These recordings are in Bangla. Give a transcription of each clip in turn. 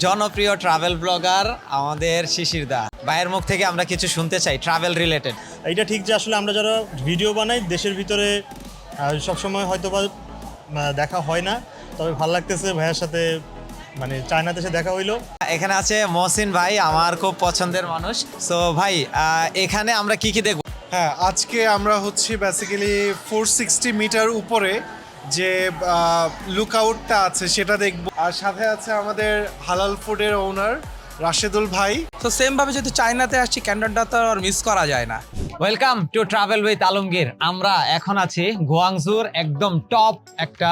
জনপ্রিয় ট্রাভেল ব্লগার আমাদের শিশির দা। ভাইয়ের মুখ থেকে আমরা কিছু শুনতে চাই ট্রাভেল রিলেটেড এটা ঠিক যে আসলে আমরা যারা ভিডিও বানাই দেশের ভিতরে সবসময় হয়তো বা দেখা হয় না। তবে ভালো লাগতেছে ভাইয়ের সাথে মানে চায়নাতে এসে দেখা হইল। এখানে আছে মহসিন ভাই আমার খুব পছন্দের মানুষ। সো ভাই এখানে আমরা কি কি দেখব? হ্যাঁ আজকে আমরা হচ্ছি বেসিক্যালি ফোর সিক্সটি মিটার উপরে যে লুকআউটটা আছে সেটা দেখব। আর সাথে আছে আমাদের হালাল ফুডের ওনার রাশেদুল ভাই। তো সেম ভাবে যেহেতু চায়নাতে আসছি ক্যান্টনটা তো আর মিস করা যায় না। Welcome to travel with Alamgir আমরা এখন আছি গোয়াংজুর একদম টপ একটা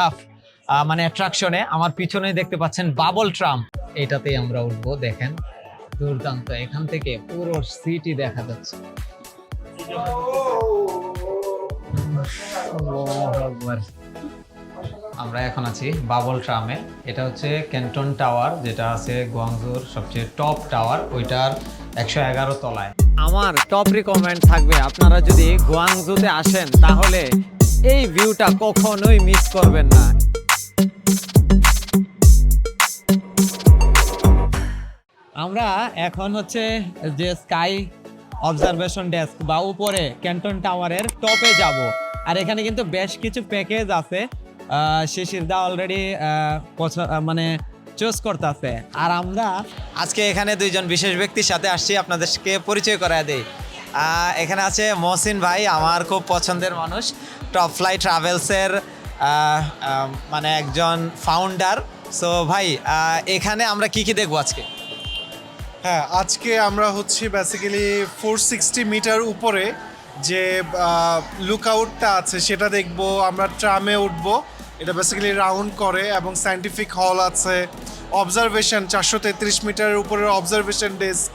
মানে অ্যাট্রাকশনে আমার পিছনে দেখতে পাচ্ছেন বাবল ট্রাম এটাতেই আমরা উঠবো দেখেন। দুর্দান্ত এখান থেকে পুরো সিটি দেখা যাচ্ছে। আল্লাহু আকবার। আমরা এখন আছি বাবল ট্রামে। এটা হচ্ছে ক্যান্টন টাওয়ার, যেটা আছে গোয়াংজুর সবচেয়ে টপ টাওয়ার, ওইটার একশো এগারো তলায়। আমার টপ রিকমেন্ড থাকবে, আপনারা যদি গোয়াংজুতে আসেন, তাহলে এই ভিউটা কখনোই মিস করবেন না। আমরা এখন হচ্ছে যে স্কাই অবজারভেশন ডেস্ক বা উপরে ক্যান্টন টাওয়ারের টপে যাব। আর এখানে কিন্তু বেশ কিছু প্যাকেজ আছে। শিশির দা অলরেডি মানে চুজ করতেছে। আর আমরা আজকে এখানে দুইজন বিশেষ ব্যক্তির সাথে আসছি, আপনাদেরকে পরিচয় করায় দেই। এখানে আছে মহসিন ভাই, আমার খুব পছন্দের মানুষ। টপ ফ্লাই ট্রাভেলসের মানে একজন ফাউন্ডার সো ভাই এখানে আমরা কি কি দেখব আজকে? হ্যাঁ আজকে আমরা হচ্ছি বেসিক্যালি ফোর সিক্সটি মিটার উপরে যে লুকআউটটা আছে, সেটা দেখব, আমরা ট্রামে উঠব। এটা বেসিক্যালি রাউন্ড করে এবং সায়েন্টিফিক হল আছে। অবজারভেশন চারশো তেত্রিশ মিটারের উপরের অবজারভেশন ডেস্ক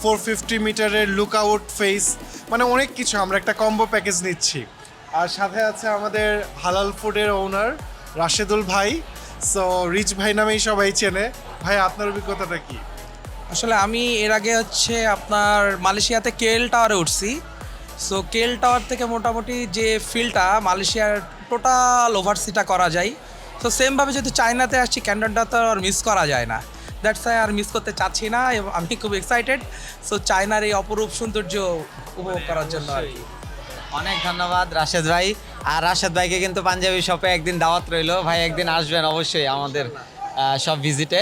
ফোর ফিফটি মিটারের লুক আউট ফেস মানে অনেক কিছু। আমরা একটা কম্বো প্যাকেজ নিচ্ছি। আর সাথে আছে আমাদের হালাল ফুডের ওনার রাশেদুল ভাই। সো রিচ ভাই নামেই সবাই চেনে। ভাই, আপনার অভিজ্ঞতাটা কি? আসলে আমি এর আগে হচ্ছে আপনার মালয়েশিয়াতে কেএল টাওয়ারে উঠছি। সো কেএল টাওয়ার থেকে মোটামুটি যে ফিলটা মালয়েশিয়ার টোটাল ওভারসিটা করা যায়। তো সেমভাবে যেহেতু চায়নাতে আসছি ক্যান্টনটা তো আর মিস করা যায় না। দ্যাটস আই আর মিস করতে চাচ্ছি না এবং আমি খুব এক্সাইটেড সো চায়নার এই অপরূপ সৌন্দর্য উপভোগ করার জন্য আর কি। অনেক ধন্যবাদ রাশেদ ভাই। আর রাশেদ ভাইকে কিন্তু পাঞ্জাবি শপে একদিন দাওয়াত রইল। ভাই, একদিন আসবেন অবশ্যই আমাদের সব ভিজিটে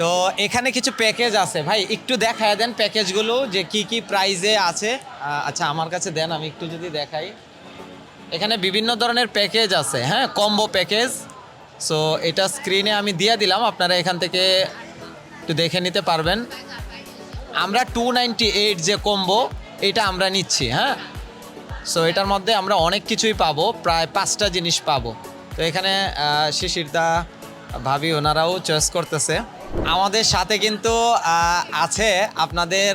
তো, এখানে কিছু প্যাকেজ আছে। ভাই, একটু দেখায় দেন প্যাকেজগুলো যে কি কি প্রাইজে আছে। আচ্ছা আমার কাছে দেন, আমি একটু যদি দেখাই। এখানে বিভিন্ন ধরনের প্যাকেজ আছে হ্যাঁ? কম্বো প্যাকেজ সো এটা স্ক্রিনে আমি দিয়ে দিলাম, আপনারা এখান থেকে একটু দেখে নিতে পারবেন। আমরা টু যে কম্বো এটা আমরা নিচ্ছি হ্যাঁ? সো এটার মধ্যে আমরা অনেক কিছুই পাবো, প্রায় পাঁচটা জিনিস পাবো। তো এখানে শিশিরদা ভাবি, ওনারাও চয়েস করতেছে। আমাদের সাথে কিন্তু আছে আপনাদের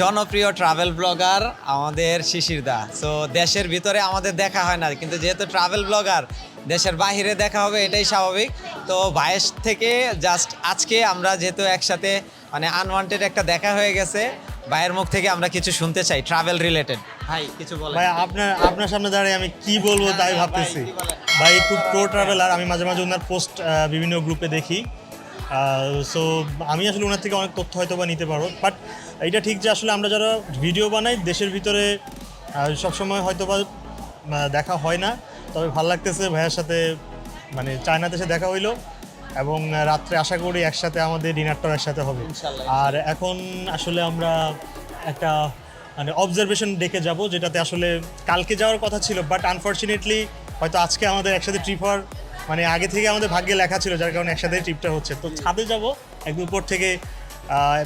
জনপ্রিয় ট্রাভেল ব্লগার আমাদের শিশিরদা সো দেশের ভিতরে আমাদের দেখা হয় না কিন্তু যেহেতু ট্রাভেল ব্লগার দেশের বাইরে দেখা হবে এটাই স্বাভাবিক। তো ভাইয়ের থেকে জাস্ট আজকে আমরা যেহেতু একসাথে মানে আনওয়ান্টেড একটা দেখা হয়ে গেছে ভাইয়ের মুখ থেকে আমরা কিছু শুনতে চাই ট্রাভেল রিলেটেড ভাই কিছু বলেন। ভাই আপনার আপনার সামনে দাঁড়িয়ে আমি কি বলব তাই হ্যাঁ, ভাবতেছি। ভাই, কি বলেন? ভাই খুব প্রো ট্রাভেলার আমি মাঝে মাঝে ওনার পোস্ট বিভিন্ন গ্রুপে দেখি। সো আমি আসলে ওনার থেকে অনেক তথ্য হয়তো বা নিতে পারব। বাট এটা ঠিক যে আসলে আমরা যারা ভিডিও বানাই দেশের ভিতরে সবসময় হয়তো বা দেখা হয় না। তবে ভালো লাগতেছে ভাইয়ের সাথে মানে চায়নাতে এসে দেখা হইল এবং রাত্রে আশা করি একসাথে আমাদের ডিনারটাও একসাথে হবে। আর এখন আসলে আমরা একটা মানে অবজারভেশন ডেকে যাব যেটাতে আসলে কালকে যাওয়ার কথা ছিল বাট আনফর্চুনেটলি হয়তো আজকে আমাদের একসাথে ট্রিপ হওয়ার মানে আগে থেকে আমাদের ভাগ্যে লেখা ছিল যার কারণে একসাথে ট্রিপটা হচ্ছে। তো ছাদে যাব একদম উপর থেকে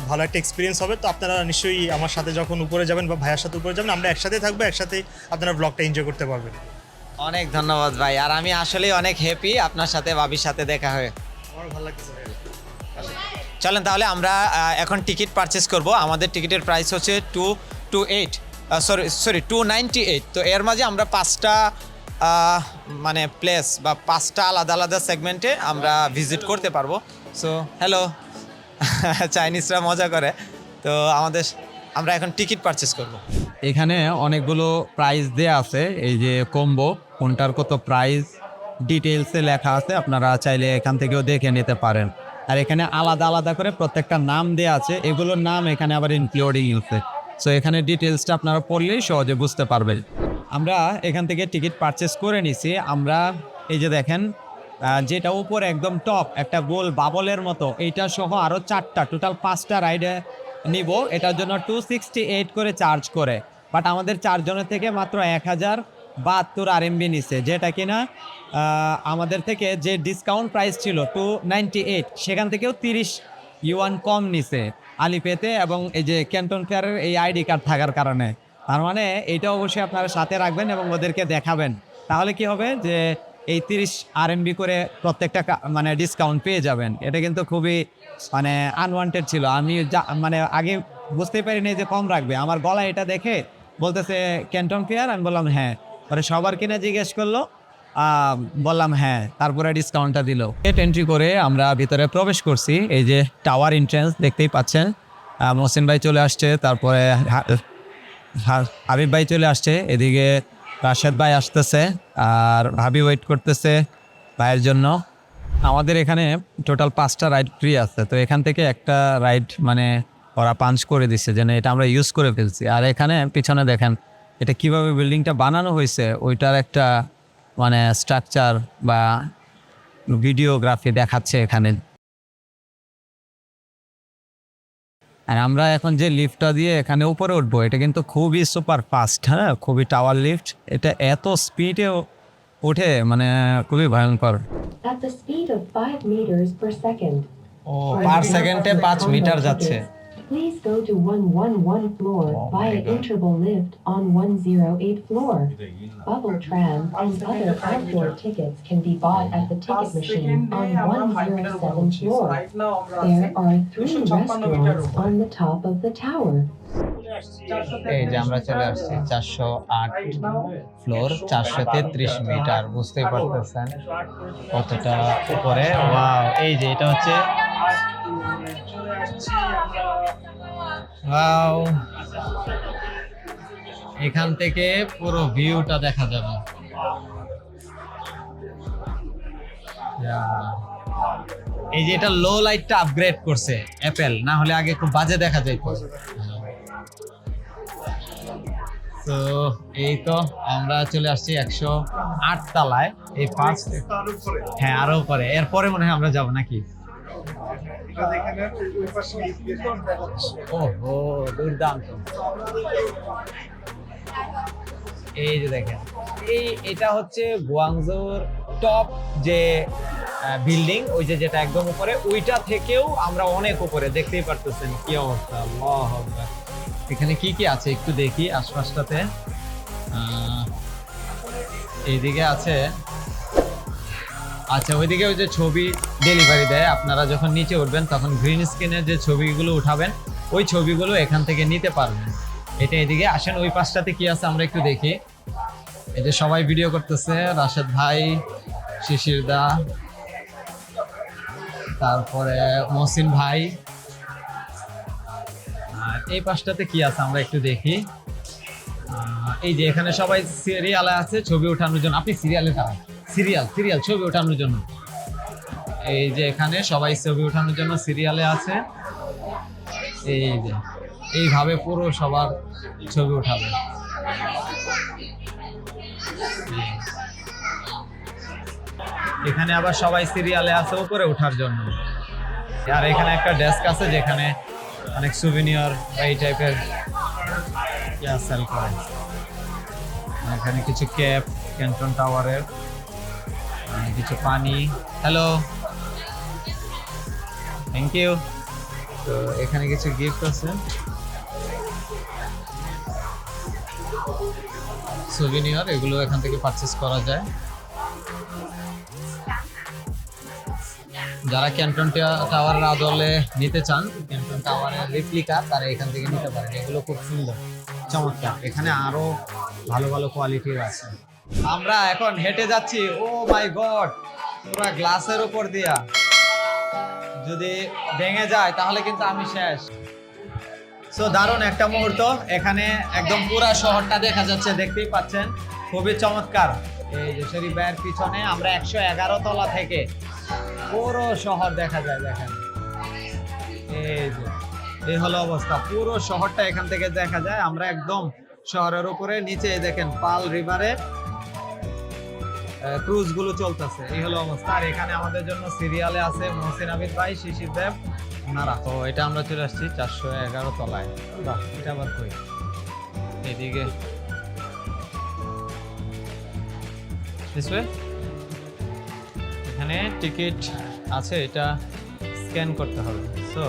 ভালো একটা এক্সপিরিয়েন্স হবে। তো আপনারা নিশ্চয়ই আমার সাথে যখন উপরে যাবেন বা ভাইয়ের সাথে উপরে যাবেন আমরা একসাথে থাকব একসাথে আপনারা ব্লগটা এনজয় করতে পারবেন। অনেক ধন্যবাদ ভাই আর আমি আসলেই অনেক হ্যাপি আপনার সাথে ভাবির সাথে দেখা হয়ে। আমার ভালো ভাইয়া। চলেন তাহলে আমরা এখন টিকিট পারচেস করব। আমাদের টিকিটের প্রাইস হচ্ছে two two eight sorry sorry two ninety eight তো এর মাঝে আমরা পাঁচটা মানে প্লেস বা পাঁচটা আলাদা আলাদা সেগমেন্টে আমরা ভিজিট করতে পারব। সো হ্যালো চাইনিজরা মজা করে। তো আমাদের, আমরা এখন টিকিট পারচেস করব। এখানে অনেকগুলো প্রাইস দেয়া আছে, এই যে কম্বো কোনটার কত প্রাইস ডিটেলসে লেখা আছে, আপনারা চাইলে এখান থেকেও দেখে নিতে পারেন। আর এখানে আলাদা আলাদা করে প্রত্যেকটা নাম দেওয়া আছে, এগুলোর নাম এখানে আবার ইনক্লুডিং আছে। সো এখানে ডিটেলসটা আপনারা পড়লেই সহজে বুঝতে পারবেন। আমরা এখান থেকে টিকিট পারচেস করে নিছি। আমরা এই যে দেখেন যেটা উপর একদম টপ একটা গোল বাবলের মতো, এইটা সহ আরও চারটা টোটাল পাঁচটা রাইডে নিব। এটার জন্য টু সিক্সটি এইট করে চার্জ করে। বাট আমাদের চারজনের থেকে মাত্র এক হাজার বাহাত্তর আর এমবি নিছে, যেটা কিনা আমাদের থেকে যে ডিসকাউন্ট প্রাইস ছিল টু নাইনটি এইট সেখান থেকেও তিরিশ ইউয়ান কম নিছে আলিপেতে এবং এই যে ক্যান্টন ফেয়ারের এই আইডি কার্ড থাকার কারণে। তার মানে এইটা অবশ্যই আপনারা সাথে রাখবেন এবং ওদেরকে দেখাবেন। তাহলে কি হবে যে এই তিরিশ আর করে প্রত্যেকটা মানে ডিসকাউন্ট পেয়ে যাবেন। এটা কিন্তু খুবই মানে আনওয়ান্টেড ছিল। আমি যা- মানে আগে বুঝতেই পারিনি যে কম রাখবে। আমার গলা এটা দেখে বলতেছে ক্যান্টন ফেয়ার আমি বললাম হ্যাঁ। পরে সবার কিনে জিজ্ঞেস করল বললাম হ্যাঁ। তারপরে ডিসকাউন্টটা দিল। গেট এন্ট্রি করে আমরা ভিতরে প্রবেশ করছি। এই যে টাওয়ার এন্ট্রেন্স দেখতেই পাচ্ছেন। আহ, মহসিন ভাই চলে আসছে। তারপরে হাবিব ভাই চলে আসছে। এদিকে রাশেদ ভাই আসতেছে আর ভাবি ওয়েট করতেছে ভাইয়ের জন্য। আমাদের এখানে টোটাল পাঁচটা রাইড ফ্রি আছে। তো এখান থেকে একটা রাইড মানে ওরা পাঞ্চ করে দিচ্ছে যেন এটা আমরা ইউজ করে ফেলছি। আর এখানে পিছনে দেখেন, এটা কীভাবে বিল্ডিংটা বানানো হয়েছে, ওইটার একটা মানে স্ট্রাকচার বা ভিডিওগ্রাফি দেখাচ্ছে এখানে। আর আমরা এখন যে লিফটটা দিয়ে এখানে উপরে উঠবো এটা কিন্তু খুবই সুপার ফাস্ট হ্যাঁ খুবই টাওয়ার লিফট এটা এত স্পিডে ওঠে মানে খুবই ভয়ঙ্কর At the speed of 5 meters per second. ও পার সেকেন্ডে পাঁচ মিটার যাচ্ছে Please go to 111 floor Oh my via God. interval lift on 108 floor. Bubble tram and other outdoor tickets can be bought at the ticket machine on 107 floor. There are three restaurants on the top of the tower. এই যে আমরা চলে আসছি চারশো আট ফ্লোর চারশো তেত্রিশ মিটার বুঝতেই পারতেছেন কতটা উপরে ওয়াও এই যে এটা হচ্ছে ওয়াও এখান থেকে পুরো ভিউটা দেখা যাবে। এই যে এটা লো লাইটটা আপগ্রেড করছে অ্যাপেল না হলে আগে খুব বাজে দেখা যাইতো। তো এই তো আমরা চলে আসছি একশো আট তালায়, এই পাঁচ হ্যাঁ আরও পরে এরপরে মনে হয় আমরা যাব নাকি? ও হো দুর্দান্ত এই যে দেখেন এই এটা হচ্ছে গুয়াংজোর টপ যে বিল্ডিং ওই যে যেটা একদম উপরে ওইটা থেকেও আমরা অনেক উপরে দেখতেই পারতেছেন কি অবস্থা এখানে কি কি আছে একটু দেখি আশপাশটাতে এইদিকে আছে আচ্ছা ওইদিকে ওই যে ছবি ডেলিভারি দেয়। আপনারা যখন নিচে উঠবেন, তখন গ্রিন স্ক্রিনের যে ছবিগুলো উঠাবেন, ওই ছবিগুলো এখান থেকে নিতে পারবেন। এটা এদিকে, আসেন ওই পাশটাতে কি আছে আমরা একটু দেখি। এই যে সবাই ভিডিও করতেছে, রাশেদ ভাই, শিশির দা, তারপরে মহসিন ভাই। আর এই পাশটাতে কি আছে আমরা একটু দেখি। এই যে এখানে সবাই সিরিয়ালে আছে, ছবি ওঠানোর জন্য। আপনি সিরিয়ালে দাঁড়ান সিরিয়াল সিরিয়াল, ছবি ওঠানোর জন্য। এই যে এখানে সবাই ছবি ওঠানোর জন্য সিরিয়ালে আছে। এই যে, এইভাবে পুরো সবার ছবি উঠাবে এখানে আবার সবাই সিরিয়ালে আছে উপরে ওঠার জন্য। আর এখানে একটা ডেস্ক আছে যেখানে অনেক সুভিনিয়র বা এই টাইপের সেল করে। এখানে কিছু ক্যাপ, ক্যান্টন টাওয়ারের। কিছু পানি হ্যালো থ্যাংক ইউ তো এখানে কিছু গিফট আছে সুভিনিয়র এগুলো এখান থেকে পারচেস করা যায়। যারা ক্যান্টন টাওয়ারের আদলে নিতে চান ক্যান্টন টাওয়ারের রেপ্লিকা তারা এখান থেকে নিতে পারেন। এগুলো খুব সুন্দর। চমৎকার। এখানে আরও ভালো ভালো কোয়ালিটির আছে। আমরা এখন হেঁটে যাচ্ছি। ও মাই গড, পুরো গ্লাসের উপর দিয়া। যদি ভেঙে যায়, তাহলে কিন্তু আমি শেষ। সো দারুণ একটা মুহূর্ত। এখানে একদম পুরা শহরটা দেখা যাচ্ছে, দেখতেই পাচ্ছেন। খুবই চমৎকার। এই যে শরীফ ভাইয়ের পিছনে, আমরা একশো এগারো তলা থেকে পুরো শহর দেখা যায়, দেখেন। এই যে, এই হলো অবস্থা। পুরো শহরটা এখান থেকে দেখা যায়। আমরা একদম শহরের উপরে, নিচে দেখেন পাল রিভারে ক্রুজগুলো চলতেছে। এই হলো অবস্থা। আর এখানে আমাদের জন্য সিরিয়ালে আছে মহসিন আবিদ ভাই, শিশির দেব। নারা তো এটা আমরা চলে আসছি চারশো এগারো তলায়। বাহ, এটা আবার কই? এদিকে। এখানে টিকিট আছে, এটা স্ক্যান করতে হবে। সো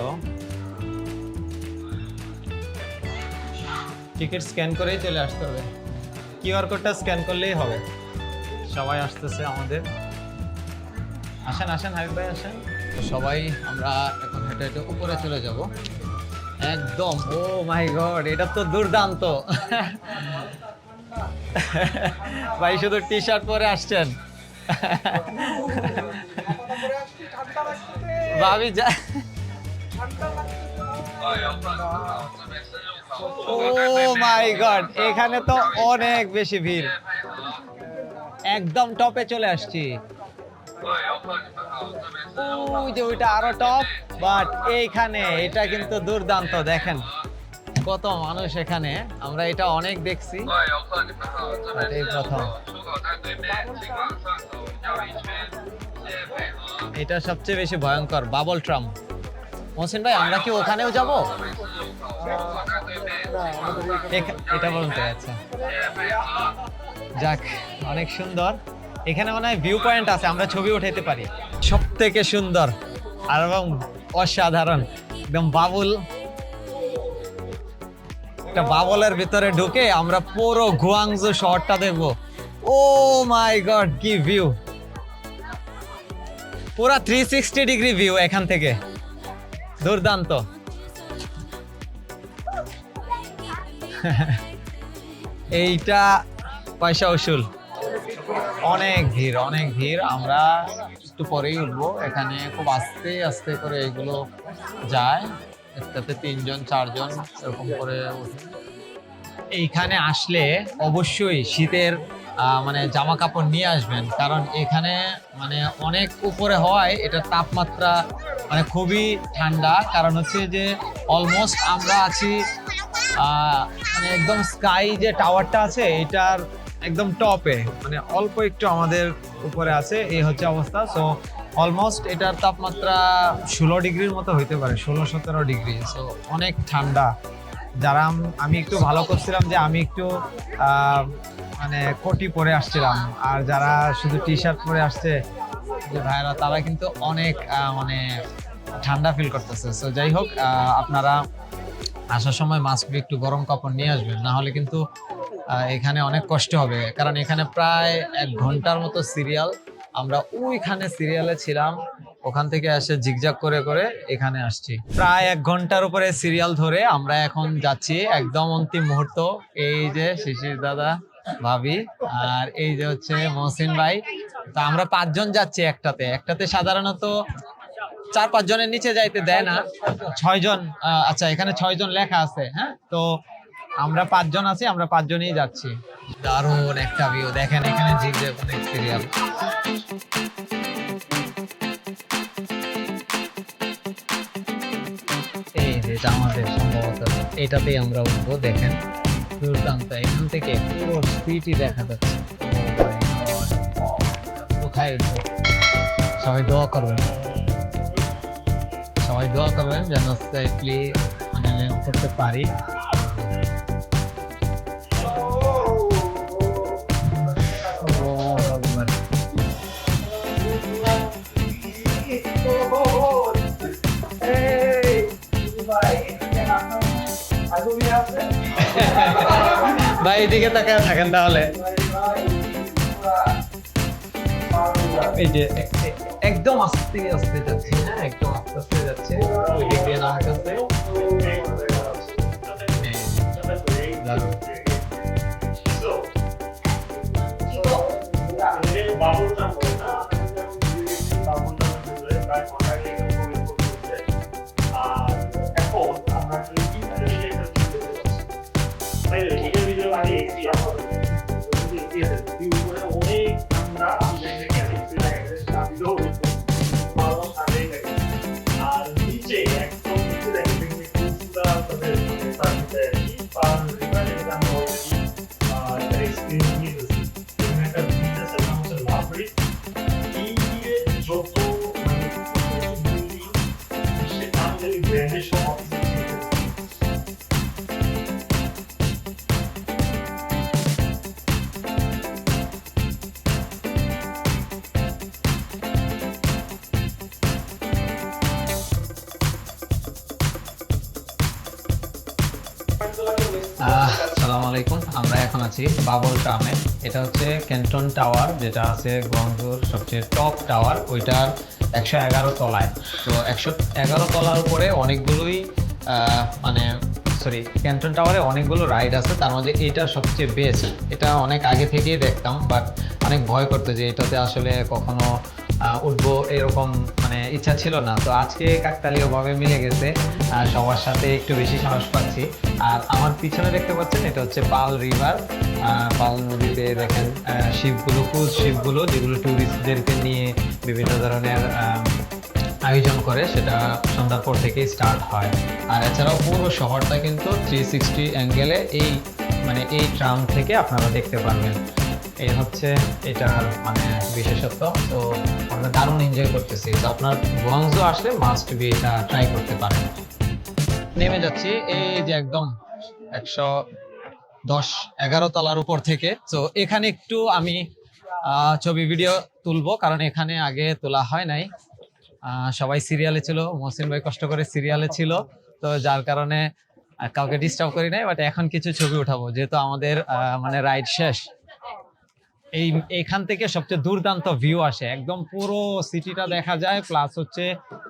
টিকিট স্ক্যান করেই চলে আসতে হবে। কিউআর কোডটা স্ক্যান করলেই হবে। সবাই আসতেছে আমাদের। আসেন আসেন হাবিব ভাই আসেন। তো সবাই আমরা এখন হেঁটে হেঁটে উপরে চলে যাব। একদম। ও মাই গড এটা তো দুর্দান্ত। ভাই শুধু টি শার্ট পরে আসছেন। ভাবি যা ও মাই গড এখানে তো অনেক বেশি ভিড়। একদম টপে চলে আসছি। ওই যে ওইটা আরও টপ বাট এইখানে এটা কিন্তু দুর্দান্ত দেখেন। কত মানুষ এখানে আমরা এটা অনেক দেখছি। প্রথম। এটা সবচেয়ে বেশি ভয়ঙ্কর বাবল ট্রাম মহসিন ভাই আমরা কি ওখানেও যাব? এটা বলুন তো আচ্ছা যাক, অনেক সুন্দর। এখানে মনে হয় ভিউ পয়েন্ট আছে, আমরা ছবি উঠাইতে পারি। সব থেকে সুন্দর আর এবং অসাধারণ। একদম বাবুল। একটা বাবলের ভিতরে ঢুকে আমরা পুরো গুয়াংজু শহরটা দেখব। ও মাই গড, কি ভিউ পুরা থ্রি সিক্সটি ডিগ্রি ভিউ এখান থেকে। দুর্দান্ত। এইটা পয়সা উসুল। অনেক ভিড় অনেক ভিড়। আমরা একটু পরেই উঠবো। এখানে খুব আস্তে আস্তে করে এগুলো যায়। একটাতে তিনজন, চারজন এরকম করে এইখানে আসলে অবশ্যই শীতের মানে জামা কাপড় নিয়ে আসবেন। কারণ এখানে মানে অনেক উপরে হওয়ায় এটার তাপমাত্রা মানে খুবই ঠান্ডা। কারণ হচ্ছে যে অলমোস্ট আমরা আছি মানে একদম স্কাই যে টাওয়ারটা আছে, এটার একদম টপে মানে অল্প একটু আমাদের উপরে আছে, এই হচ্ছে অবস্থা। সো অলমোস্ট এটার তাপমাত্রা ষোলো ডিগ্রির মতো হইতে পারে, ষোলো সতেরো ডিগ্রি। সো অনেক ঠান্ডা। যারা আমি একটু ভালো করছিলাম যে আমি একটু মানে কোটি পরে আসছিলাম। আর যারা শুধু টি শার্ট পরে আসছে, যে ভাইরা তারা কিন্তু অনেক মানে ঠান্ডা ফিল করতেছে। সো যাই হোক আপনারা আসার সময় মাস্ক একটু গরম কাপড় নিয়ে আসবেন। না হলে কিন্তু এখানে অনেক কষ্ট হবে। কারণ এখানে প্রায় এক ঘণ্টার মতো সিরিয়াল। আমরা ওইখানে সিরিয়ালে ছিলাম। ওখান থেকে এসে জিগজাগ করে করে এখানে আসছি। প্রায় এক ঘণ্টার উপরে সিরিয়াল ধরে আমরা এখন যাচ্ছি একদম অন্তিম মুহূর্ত। এই যে শিশির দাদা, ভাবি, আর এই যে হচ্ছে মহসিন ভাই। তো আমরা পাঁচজন যাচ্ছি একটাতে। একটাতে সাধারণত চার পাঁচ জনের নিচে যাইতে দেয় না। ছয় জন আচ্ছা এখানে ছয় জন লেখা আছে হ্যাঁ? তো আমরা পাঁচজন আছি, আমরা পাঁচজনই যাচ্ছি। দারুণ একটা ভিউ দেখেন এখানে জিগজ্যাগ অনেক সিরিয়াল এই যে আমাদের সম্ভবত, এটাতেই আমরা উঠবো, দেখেন। দুর্দান্ত, এখান থেকে পুরো সিটি দেখা যাচ্ছে! কোথায় উঠবো? সবাই দোয়া করবেন। সবাই দোয়া করবেন যেন সেফলি মানে করতে পারি। ভাই এদিকে তাকায় থাকেন তাহলে। এই যে একদম আস্তে আস্তে যাচ্ছে হ্যাঁ একদম আস্তে আস্তে যাচ্ছে। ওই দিক দিয়ে। আর নিচে একদম নিচে দেখেন আছি, বাবল ট্রামে এটা হচ্ছে ক্যান্টন টাওয়ার, যেটা আছে গঙ্গুর সবচেয়ে টপ টাওয়ার ওইটার একশো এগারো তলায়। তো একশো এগারো তলার উপরে অনেকগুলোই মানে সরি ক্যান্টন টাওয়ারে অনেকগুলো রাইড আছে। তার মধ্যে এটা সবচেয়ে বেস্ট এটা অনেক আগে থেকেই দেখতাম বাট অনেক ভয় করতো যে এটাতে আসলে কখনো উঠবো এরকম মানে ইচ্ছা ছিল না। তো আজকে কাকতালীয়ভাবে মিলে গেছে সবার সাথে একটু বেশি সাহস পাচ্ছি। আর আমার পিছনে দেখতে পাচ্ছেন, এটা হচ্ছে পাল রিভার। পাল নদীতে দেখেন শিবগুলো কুজ শিবগুলো যেগুলো ট্যুরিস্টদেরকে নিয়ে বিভিন্ন ধরনের আয়োজন করে, সেটা সন্ধ্যার পর থেকেই স্টার্ট হয়। আর এছাড়াও পুরো শহরটা কিন্তু থ্রি সিক্সটি অ্যাঙ্গেলে এই মানে এই ট্রাম থেকে আপনারা দেখতে পারবেন। এই হচ্ছে এটার মানে বিশেষত্ব। তো আমরা দারুণ এনজয় করতেছি। তো আপনার গুয়াংজু আসলে মাস্ট বি এটা ট্রাই করতে পারেন। নেমে যাচ্ছি এই যে একদম একশো দশ, এগারো তলার উপর থেকে। তো এখানে একটু আমি ছবি ভিডিও তুলবো, কারণ এখানে আগে তোলা হয় নাই। সবাই সিরিয়ালে ছিল, মহসিন ভাই কষ্ট করে সিরিয়ালে ছিল। তো যার কারণে কাউকে ডিস্টার্ব করি নাই বাট এখন কিছু ছবি উঠাবো, যেহেতু আমাদের মানে রাইড শেষ। এই এখান থেকে সবচেয়ে দুর্দান্ত ভিউ আসে। একদম পুরো সিটিটা দেখা যায় প্লাস হচ্ছে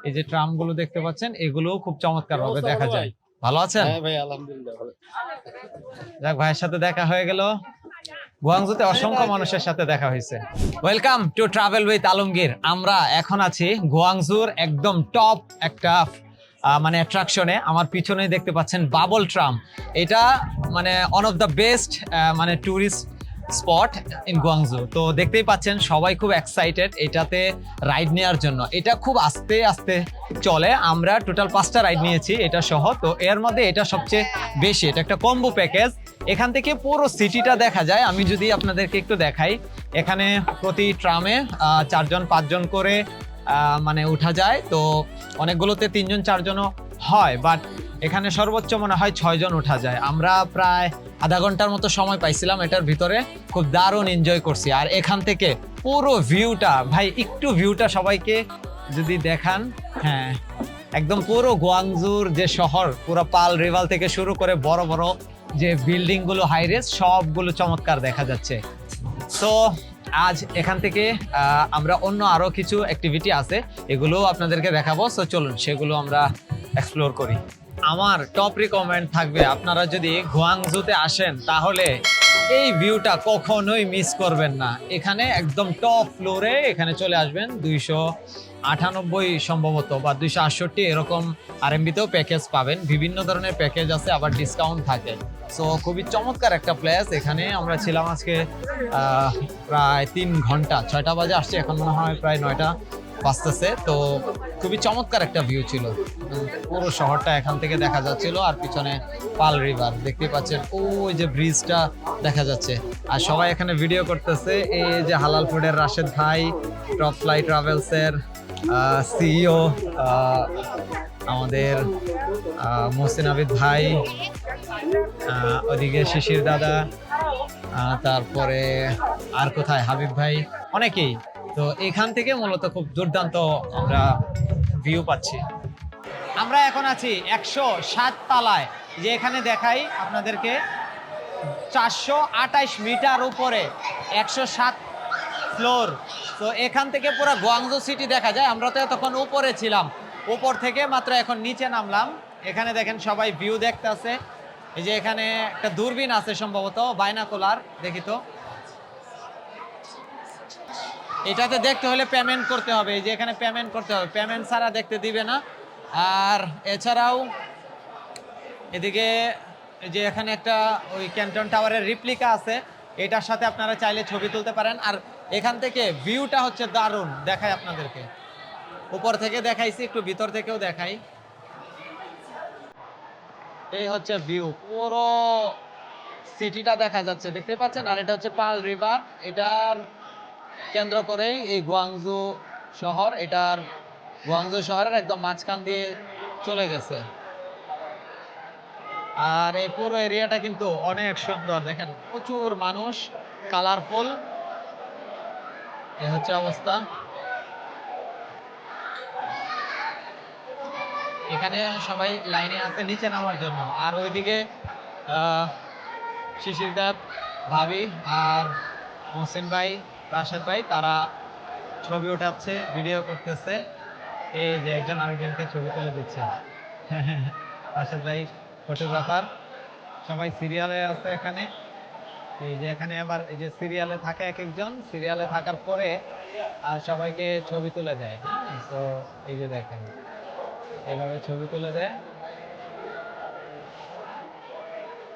এই যে ট্রামগুলো দেখতে পাচ্ছেন এগুলো খুব চমৎকার ভাবে দেখা যায়। ভালো আছেন? ভাই আলহামদুলিল্লাহ যাক ভাইয়ের সাথে দেখা হয়ে গেল। গুয়াংজুতে অসংখ্য মানুষের সাথে দেখা হয়েছে। Welcome to travel with Alamgir আমরা এখন আছি গুয়াংজুর একদম টপ একটা মানে অ্যাট্রাকশনে আমার পিছনে দেখতে পাচ্ছেন বাবল ট্রাম এটা মানে ওয়ান অফ দ্য বেস্ট মানে ট্যুরিস্ট স্পট ইন গুয়াংজু তো দেখতেই পাচ্ছেন সবাই খুব এক্সাইটেড এটাতে রাইড নেওয়ার জন্য। এটা খুব আস্তে আস্তে চলে। আমরা টোটাল পাঁচটা রাইড নিয়েছি এটা সহ। তো এর মধ্যে এটা সবচেয়ে বেশি। এটা একটা কম্বো প্যাকেজ এখান থেকে পুরো সিটিটা দেখা যায়। আমি যদি আপনাদেরকে একটু দেখাই। এখানে প্রতি ট্রামে চারজন, পাঁচজন করে মানে উঠা যায়। তো অনেকগুলোতে তিনজন, চারজনও হয় বাট এখানে সর্বোচ্চ মনে হয় ছয়জন উঠা যায়। আমরা প্রায় আধা ঘণ্টার মতো সময় পাইছিলাম এটার ভিতরে। খুব দারুণ এনজয় করছি। আর এখান থেকে পুরো ভিউটা ভাই, একটু ভিউটা সবাইকে যদি দেখান। হ্যাঁ একদম পুরো গোয়াংজুর যে শহর, পুরো পাল রিভাল থেকে শুরু করে বড় বড় যে বিল্ডিংগুলো হাইরেস সবগুলো চমৎকার দেখা যাচ্ছে। তো আজ এখান থেকে আমরা অন্য আরও কিছু অ্যাক্টিভিটি আছে এগুলো আপনাদেরকে দেখাবো। তো চলুন, সেগুলো আমরা এক্সপ্লোর করি। আমার টপ রিকমেন্ড থাকবে, আপনারা যদি গুয়াংজুতে আসেন, তাহলে এই ভিউটা কখনোই মিস করবেন না। এখানে একদম টপ ফ্লোরে এখানে চলে আসবেন, দুইশো আটানব্বই সম্ভবত বা দুইশো আটষট্টি এরকম আরএমবিতেও প্যাকেজ পাবেন। বিভিন্ন ধরনের প্যাকেজ আছে, আবার ডিসকাউন্ট থাকে। সো খুবই চমৎকার একটা প্লেস এখানে আমরা ছিলাম আজকে প্রায় তিন ঘণ্টা। ছয়টা বাজে আসছে, এখন মনে হয় প্রায় নয়টা বাজতেছে। তো, খুবই চমৎকার একটা ভিউ ছিল। পুরো শহরটা এখান থেকে দেখা যাচ্ছিল আর পিছনে পাল রিভার দেখতে পাচ্ছেন, ওই যে ব্রিজটা দেখা যাচ্ছে। আর সবাই এখানে ভিডিও করতেছে, এই যে হালাল ফুডের রাশেদ ভাই টপ ফ্লাই ট্রাভেলসের সিইও আমাদের মোহসিন আবিদ ভাই ওদিকে শিশির দাদা তারপরে আর কোথায়? হাবিব ভাই, অনেকেই। তো এখান থেকে মূলত খুব দুর্দান্ত আমরা ভিউ পাচ্ছি। আমরা এখন আছি একশো সাত তালায়, যে এখানে দেখাই আপনাদেরকে চারশো আঠাইশ মিটার উপরে, একশো সাত ফ্লোর তো এখান থেকে পুরো গোয়াংজু সিটি দেখা যায়। আমরা তো তখন উপরে ছিলাম। উপর থেকে মাত্র এখন নিচে নামলাম। এখানে দেখেন সবাই ভিউ দেখতেছে। এই যে এখানে একটা দূরবীন আছে সম্ভবত, বাইনাকুলার, দেখি তো। এটাতে দেখতে হলে পেমেন্ট করতে হবে, এই যে এখানে পেমেন্ট করতে হবে। পেমেন্ট ছাড়া দেখতে দিবে না। আর এছাড়াও এদিকে যে এখানে একটা ওই ক্যান্টন টাওয়ারের রিপ্লিকা আছে, এটার সাথে আপনারা চাইলে ছবি তুলতে পারেন। আর এখান থেকে ভিউটা হচ্ছে দারুণ, দেখাই আপনাদেরকে। উপর থেকে দেখাইছি, একটু ভিতর থেকেও দেখাই। এই হচ্ছে ভিউ পুরো সিটিটা দেখা যাচ্ছে, দেখতে পাচ্ছেন? আর এটা হচ্ছে পাল রিভার এটার কেন্দ্র করেই এই গুয়াংজু শহর, এটার গুয়াংজু শহরের একদম মাঝখান দিয়ে চলে গেছে। আর এই পুরো এরিয়াটা কিন্তু অনেক সুন্দর। দেখেন, প্রচুর মানুষ কালারফুল এ হচ্ছে অবস্থা। এখানে সবাই লাইনে আছে নিচে নামার জন্য। আর ওইদিকে আহ, শিশির দেব ভাবি আর মোহসিন ভাই রাশেদ ভাই তারা ছবি ওঠাচ্ছে ভিডিও করতেছে। এই যে একজন আরেকজনকে ছবি তুলে দিচ্ছে। রাশেদ ভাই ফটোগ্রাফার সবাই সিরিয়ালে আছে এখানে। এই যে এখানে আবার এই যে সিরিয়ালে থাকে এক একজন সিরিয়ালে থাকার পরে আর সবাইকে ছবি তুলে দেয়। তো এই যে দেখেন। এইভাবে ছবি তুলে দেয়।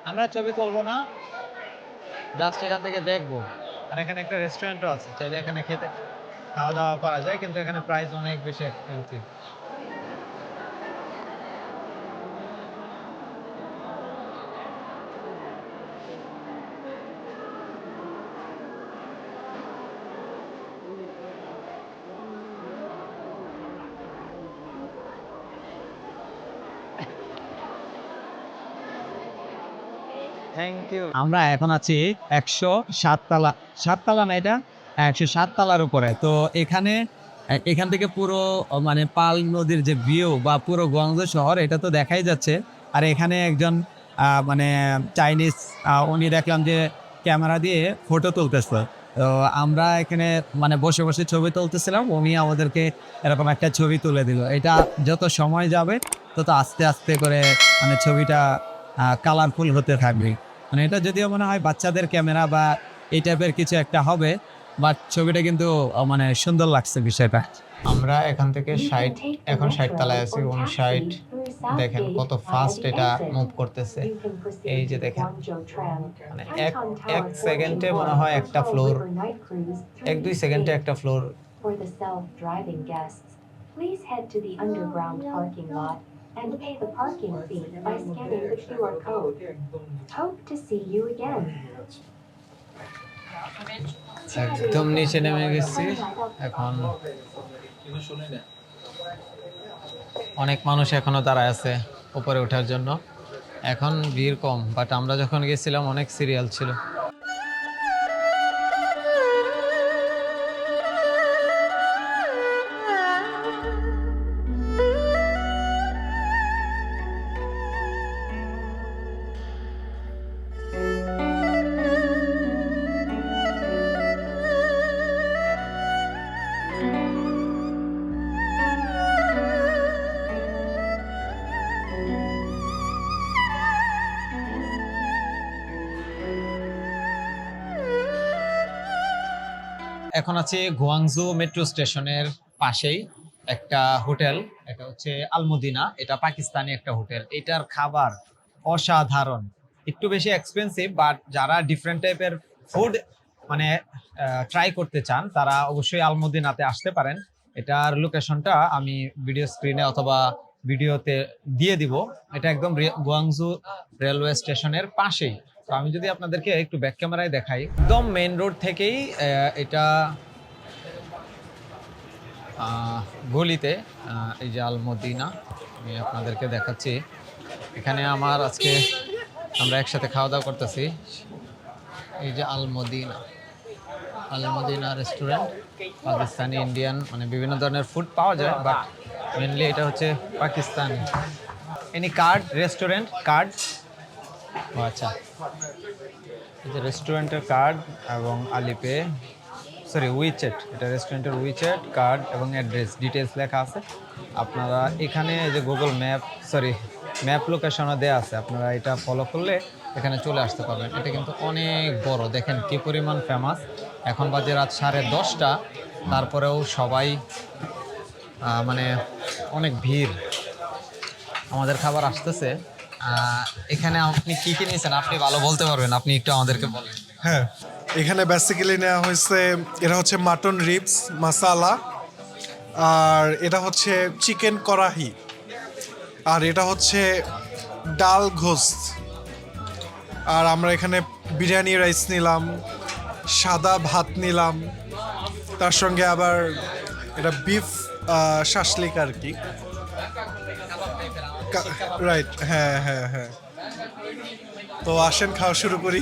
আমরা ছবি তুলবো না জাস্ট এখান থেকে দেখব। আর এখানে একটা রেস্টুরেন্টও আছে, চাইলে এখানে খেতে খাওয়া দাওয়া করা যায়, কিন্তু এখানে প্রাইস অনেক বেশি এক্সপেন্সিভ থ্যাংক ইউ আমরা এখন আছি একশো সাততলা সাততলা না এটা? একশো সাততলার উপরে। তো এখানে এখান থেকে পুরো মানে পাল নদীর যে ভিউ বা পুরো গঞ্জ শহর, এটা তো দেখাই যাচ্ছে। আর এখানে একজন মানে চাইনিজ উনি দেখলাম যে ক্যামেরা দিয়ে ফটো তুলতেছে। তো আমরা এখানে মানে বসে বসে ছবি তুলতেছিলাম, উনি আমাদেরকে এরকম একটা ছবি তুলে দিল। এটা যত সময় যাবে, তত আস্তে আস্তে করে মানে ছবিটা কালারফুল হতে থাকবে। মানে এটা যদিও মনে হয় বাচ্চাদের ক্যামেরা বা এই টাইপের কিছু একটা হবে বাট ছবিটা কিন্তু মানে সুন্দর লাগছে বিষয়টা। আমরা এখান থেকে ষাট এখন ষাট তলায় আছি উনষাট। দেখেন কত ফাস্ট এটা মুভ করতেছে। এই যে দেখেন মানে এক এক সেকেন্ডে মনে হয় একটা ফ্লোর এক দুই সেকেন্ডে একটা floor For the self-driving guests, please head to the underground parking lot. And pay the parking fee by scanning the QR code. Hope to see you again. একদম নিচে নেমে গেছি, এখন অনেক মানুষ এখনও দাঁড়ায় আছে উপরে ওঠার জন্য এখন ভিড় কম বাট আমরা যখন গেছিলাম অনেক সিরিয়াল ছিল এখন আছে গুয়াংজু মেট্রো স্টেশনের পাশেই একটা হোটেল এটা হচ্ছে আলমদিনা এটা পাকিস্তানি একটা হোটেল এটার খাবার অসাধারণ। একটু বেশি এক্সপেন্সিভ বাট যারা ডিফারেন্ট টাইপের ফুড মানে ট্রাই করতে চান, তারা অবশ্যই আলমদিনাতে আসতে পারেন। এটার লোকেশনটা আমি ভিডিও স্ক্রিনে অথবা ভিডিওতে দিয়ে দিব। এটা একদম গুয়াংজু রেলওয়ে স্টেশনের পাশেই। তো আমি যদি আপনাদেরকে একটু ব্যাক ক্যামেরায় দেখাই, একদম মেন রোড থেকেই এটা গলিতে এই যে আলমদিনা, আমি আপনাদেরকে দেখাচ্ছি। এখানে আমার আজকে আমরা একসাথে খাওয়া দাওয়া করতেছি। এই যে Al Madina Al Madina restaurant Pakistani Indian মানে বিভিন্ন ধরনের ফুড পাওয়া যায় বাট মেনলি এটা হচ্ছে Pakistani. Any card restaurant card ও আচ্ছা। যে রেস্টুরেন্টের কার্ড এবং আলিপে সরি উইচেট এটা রেস্টুরেন্টের উইচেট কার্ড এবং অ্যাড্রেস ডিটেলস লেখা আছে। আপনারা এখানে যে গুগল ম্যাপ সরি ম্যাপ লোকেশনও দেওয়া আছে। আপনারা এটা ফলো করলে এখানে চলে আসতে পারবেন। এটা কিন্তু অনেক বড়। দেখেন কি পরিমাণ ফেমাস এখন বাজে রাত সাড়ে দশটা। তারপরেও সবাই মানে অনেক ভিড়। আমাদের খাবার আসতেছে। এখানে আপনি কি কি নিয়েছেন? আপনি ভালো বলতে পারবেন। আপনি একটু আমাদেরকে বলেন। হ্যাঁ এখানে বেসিক্যালি নেওয়া হয়েছে এটা হচ্ছে মাটন রিবস মাসালা আর এটা হচ্ছে চিকেন করাহি আর এটা হচ্ছে ডাল ঘোস্ত। আর আমরা এখানে বিরিয়ানি রাইস নিলাম, সাদা ভাত নিলাম, তার সঙ্গে আবার এটা বিফ শাসলিক আর কি। রাইট হ্যাঁ হ্যাঁ হ্যাঁ। তো আসেন খাওয়া শুরু করি।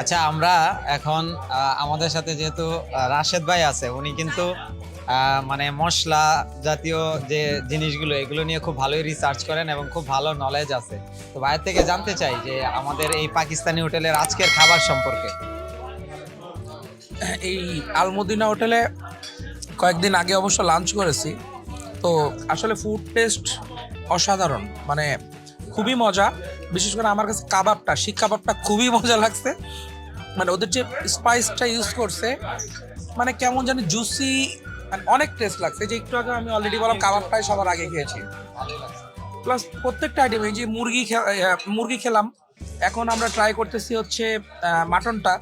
আচ্ছা আমরা এখন আমাদের সাথে যেহেতু রাশেদ ভাই আছে উনি কিন্তু আহ, মানে মশলা জাতীয় যে জিনিসগুলো এগুলো নিয়ে খুব ভালোই রিসার্চ করেন এবং খুব ভালো নলেজ আছে। তো ভাইয়ের থেকে জানতে চাই যে আমাদের এই পাকিস্তানি হোটেলের আজকের খাবার সম্পর্কে। এই আলমদিনা হোটেলে কয়েকদিন আগে অবশ্য লাঞ্চ করেছি। তো আসলে ফুড টেস্ট অসাধারণ। মানে খুবই মজা। বিশেষ করে আমার কাছে কাবাবটা শিক কাবাবটা খুবই মজা লাগছে। মানে ওদের যে স্পাইসটা ইউজ করছে মানে কেমন জানি জুসি মানে অনেক টেস্ট লাগছে। যে একটু আগে আমি অলরেডি বললাম কাবাবটাই সবার আগে খেয়েছি। প্লাস প্রত্যেকটা আইটেম এই যে মুরগি মুরগি খেলাম। এখন আমরা ট্রাই করতেছি হচ্ছে মাটনটা।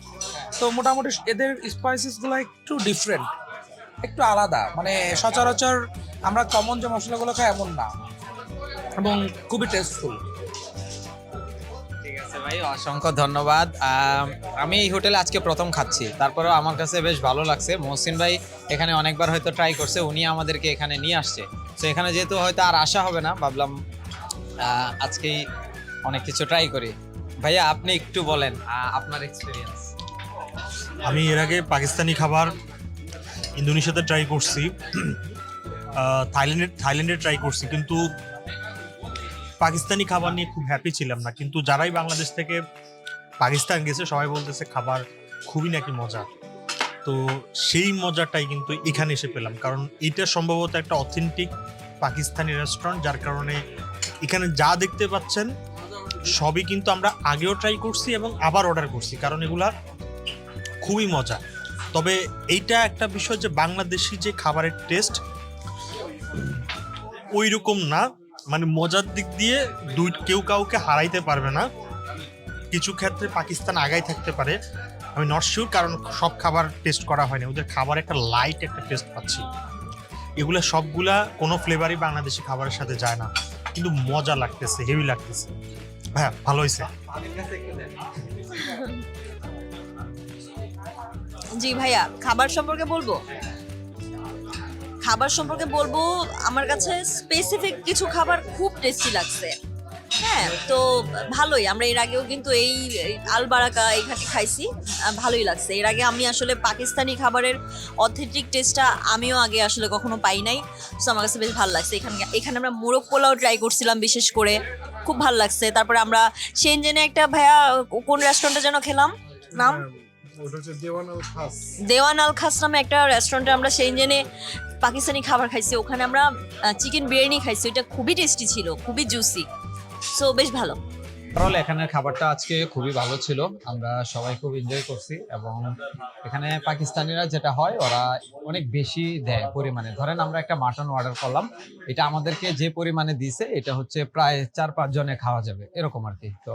তো মোটামুটি এদের স্পাইসেসগুলো একটু ডিফারেন্ট একটু আলাদা। মানে সচরাচর আমরা কমন যে মশলাগুলো খাই, এমন না। এবং খুবই টেস্টফুল ঠিক আছে ভাই অসংখ্য ধন্যবাদ। আমি এই হোটেলে আজকে প্রথম খাচ্ছি। তারপরেও আমার কাছে বেশ ভালো লাগছে। মহসিন ভাই এখানে অনেকবার হয়তো ট্রাই করছে উনি আমাদেরকে এখানে নিয়ে আসছে। তো এখানে যেহেতু হয়তো আর আসা হবে না ভাবলাম আজকেই অনেক কিছু ট্রাই করি। ভাইয়া আপনি একটু বলেন আপনার এক্সপিরিয়েন্স আমি এর আগে পাকিস্তানি খাবার ইন্দোনেশিয়াতে ট্রাই করছি। থাইল্যান্ডে থাইল্যান্ডে ট্রাই করছি কিন্তু পাকিস্তানি খাবার নিয়ে খুব হ্যাপি ছিলাম না, কিন্তু যারাই বাংলাদেশ থেকে পাকিস্তান গেছে, সবাই বলতেছে খাবার খুবই নাকি মজা। তো সেই মজাটাই কিন্তু এখানে এসে পেলাম, কারণ এটা সম্ভবত একটা অথেন্টিক পাকিস্তানি রেস্টুরেন্ট যার কারণে এখানে যা দেখতে পাচ্ছেন, সবই কিন্তু আমরা আগেও ট্রাই করছি এবং আবার অর্ডার করছি, কারণ এগুলা খুবই মজা। তবে এইটা একটা বিষয় যে বাংলাদেশি যে খাবারের টেস্ট ওই রকম না মানে মজার দিক দিয়ে দুই কেউ কাউকে হারাইতে পারবে না। কিছু ক্ষেত্রে পাকিস্তান আগাই থাকতে পারে। আমি নট শিওর কারণ সব খাবার টেস্ট করা হয়নি। ওদের খাবার একটা লাইট একটা টেস্ট পাচ্ছি। এগুলো সবগুলা কোনো ফ্লেভারই বাংলাদেশি খাবারের সাথে যায় না। কিন্তু মজা লাগতেছে হেভি লাগতেছে। হ্যাঁ ভালো হয়েছে। জি ভাইয়া, খাবার সম্পর্কে বলব? খাবার সম্পর্কে বলব, আমার কাছে স্পেসিফিক কিছু খাবার খুব টেস্টি লাগছে। হ্যাঁ তো ভালোই, আমরা এর আগেও কিন্তু এই আলবারাকা এইখানে খাইছি ভালোই লাগছে। এর আগে আমি আসলে পাকিস্তানি খাবারের অথেন্টিক টেস্টটা আমিও আগে আসলে কখনো পাই নাই সো আমার কাছে বেশ ভালো লাগছে। এখানে এখানে আমরা মোরগ পোলাও ট্রাই করছিলাম বিশেষ করে, খুব ভালো লাগছে। তারপরে আমরা সেনজেনে একটা ভাইয়া, কোন রেস্টুরেন্টে যেন খেলাম? নাম? হচ্ছে দেওয়ান আল খাস। নামে একটা রেস্টুরেন্টে আমরা সেই জেনে পাকিস্তানি খাবার খাইছি। ওখানে আমরা চিকেন বিরিয়ানি খাইছি। ওইটা খুবই টেস্টি ছিল খুবই জুসি সো বেশ ভালো। ওভারঅল এখানের খাবারটা আজকে খুবই ভালো ছিল। আমরা সবাই খুব এনজয় করছি এবং এখানে পাকিস্তানিরা যেটা হয় ওরা অনেক বেশি দেয় পরিমাণে। ধরেন আমরা একটা মাটন অর্ডার করলাম। এটা আমাদেরকে যে পরিমাণে দিছে এটা হচ্ছে প্রায় চার পাঁচ জনে খাওয়া যাবে। এরকম আর কি। তো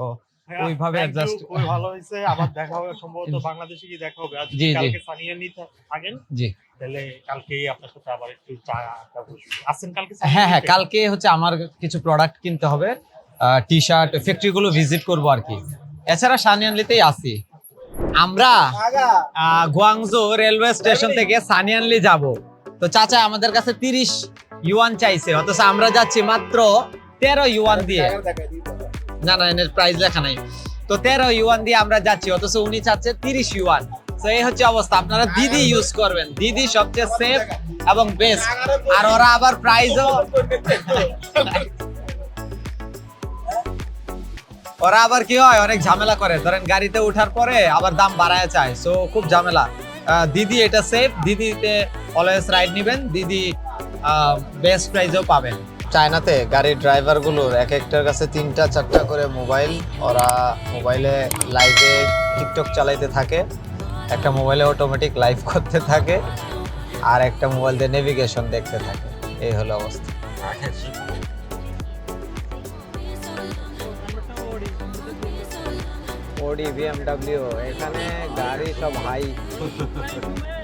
ওইভাবে adjust- খুবই ভালো হয়েছে। আবার দেখা হবে সম্ভবত বাংলাদেশে দেখা হবে। জি। কালকে সানিয়া নিতে থাকেন। জি। তাহলে কালকেই আপনার সাথে আবার একটু চা আসেন কালকে হ্যাঁ হ্যাঁ কালকে হচ্ছে আমার কিছু প্রোডাক্ট কিনতে হবে। টি শার্ট ফ্যাক্টরি গুলো ভিজিট করব আর কি। এছাড়া সানিয়ানলিতেই আছি আমরা গুয়াংজু রেলওয়ে স্টেশন থেকে সানিয়ানলি যাব। তো চাচা আমাদের কাছে তিরিশ ইউয়ান চাইছে। অথচ আমরা যাচ্ছি মাত্র তেরো ইউয়ান দিয়ে। না প্রাইস লেখা নাই। তো তেরো ইউয়ান দিয়ে আমরা যাচ্ছি, অথচ উনি চাচ্ছে তিরিশ ইউয়ান তো এই হচ্ছে অবস্থা। আপনারা দিদি ইউজ করবেন। দিদি সবচেয়ে সেফ এবং বেস্ট আর ওরা আবার প্রাইজও ওরা আবার কি হয়, অনেক ঝামেলা করে। ধরেন গাড়িতে ওঠার পরে আবার দাম বাড়ায় চায়। সো খুব ঝামেলা। দিদি এটা সেফ দিদিতে অলওয়েজ রাইড নেবেন। দিদি বেস্ট প্রাইজও পাবেন। চায়নাতে গাড়ির ড্রাইভারগুলোর এক একটার কাছে তিনটা চারটা করে মোবাইল। ওরা মোবাইলে লাইভে টিকটক চালাইতে থাকে। একটা মোবাইলে অটোমেটিক লাইভ করতে থাকে আর একটা মোবাইল দিয়ে নেভিগেশন দেখতে থাকে। এই হলো অবস্থা। ওডি বিএমডব্লিউ এখানে গাড়ি সব হাই